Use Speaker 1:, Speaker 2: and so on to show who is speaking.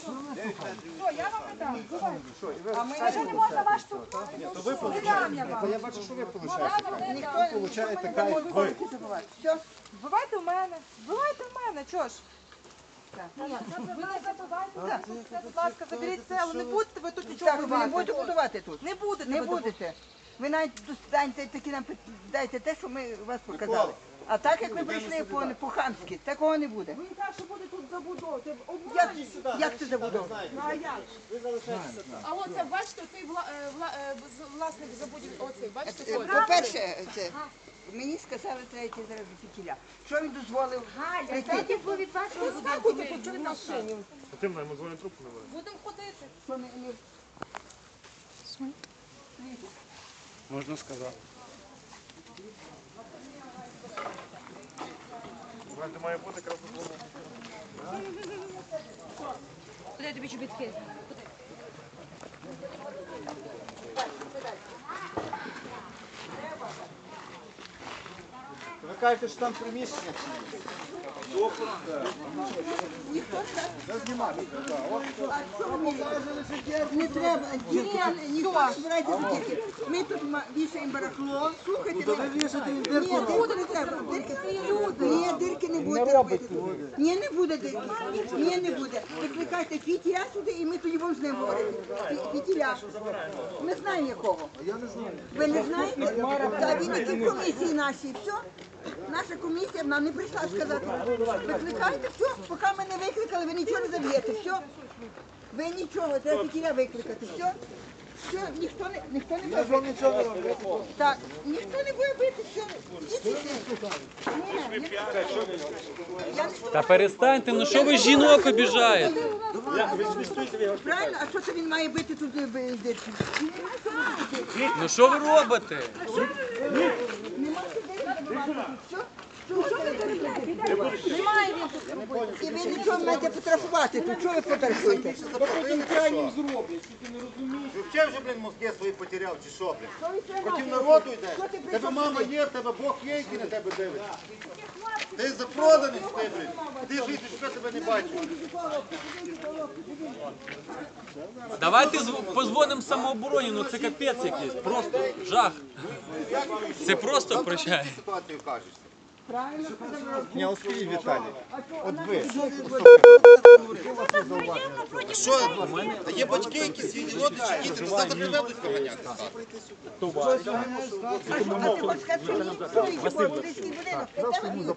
Speaker 1: Що, я вам не дам. А ми вже не можна ваш тут. Не дам я вам.
Speaker 2: Я бачу, що ви
Speaker 1: Ну,
Speaker 2: получаєте. Ніхто не получає така, як ви.
Speaker 1: Все, бувайте в мене. Бувайте в мене, чого ж? Ви не забувайте. Будь ласка, заберіть це, але не будете ви тут нічого
Speaker 3: Так, ви не будете будувати тут?
Speaker 1: Не будете
Speaker 3: Не
Speaker 1: ви
Speaker 3: будете. Ви навіть тут станьте такі нам дайте те, що ми вас показали. А так як ви прийшли по- по-хамськи, такого не буде.
Speaker 1: Ви кажете, що буде тут забудова.
Speaker 3: Як,
Speaker 1: обманюєте.
Speaker 3: як це забудова?
Speaker 1: Ну, а як?
Speaker 4: А оце, бачите, цей вла, е, вла, е, з- власник забудів, оцей, бачите,
Speaker 3: Е. По-перше, це, мені сказали, треба йти зараз до. Що він дозволив? прийти?
Speaker 1: Скакуйте тут, що ви на машині.
Speaker 5: Тим нам дзвонить трубку не бере.
Speaker 1: Будемо ходити.
Speaker 3: Що не- не-
Speaker 2: Можна сказати.
Speaker 5: Знаєте, має бути красу.
Speaker 4: Куди тобі чобітки?
Speaker 2: Ви кажете, що там приміщення.
Speaker 3: Не треба, тільки ніхто не збирайте за тільки. Ми тут вішаємо барахло, слухайте.
Speaker 2: Ви
Speaker 3: Ні, дирки не треба. Ні, дирки не будете робити. Ні, не буде дирки. Ні, не буде. Викликайте фітіля сюди і ми тоді будемо з ним говорити. Фі- Фітіля. Ми знаємо якого. Ви не знаєте? Та він комісії нашій. Все. Наша комісія нам не прийшла сказати. Викликайте, все. Поки ми не викликали, ви нічого не заб'єте. Все. Ви нічого, треба фітіля викликати. Все. Все, ніхто не ніхто не
Speaker 2: Я ж вам нічого не роблю.
Speaker 3: так, ніхто не буде бити, все. Ідіть сюди. Ні, ні. Я не
Speaker 6: Та перестаньте, ну що ви жінок обіжаєте?
Speaker 3: Правильно, а що це він має бити тут е, б- бити.
Speaker 6: Ну що ви робите?
Speaker 3: Нема що дирки забивати тут. Все. Що ви робите? Немає він тут робити. І ви нічого не маєте фотографувати тут. Що ви фотографуєте?
Speaker 7: Ти вже, блін, мозги свої потеряв, чи що, блін?
Speaker 3: Що
Speaker 7: Проти народу йде.
Speaker 3: Що ти
Speaker 7: Тебе
Speaker 3: прийшов
Speaker 7: мама є, в тебе Бог є, який на тебе дивиться. Ти запроданий, ти, блін. Ти жити, що тебе не бачив.
Speaker 6: Давайте зв- позвонимо самообороні, ну це капець якийсь, просто жах. Це просто прощай.
Speaker 7: Ситуацію кажешся.
Speaker 3: Правильно,
Speaker 2: Я успію, Віталій. От ви.
Speaker 7: Що? Є батьки, які свій родичі, діти, то завтра приведуть коганяти.
Speaker 3: А ти подскажи, будинок,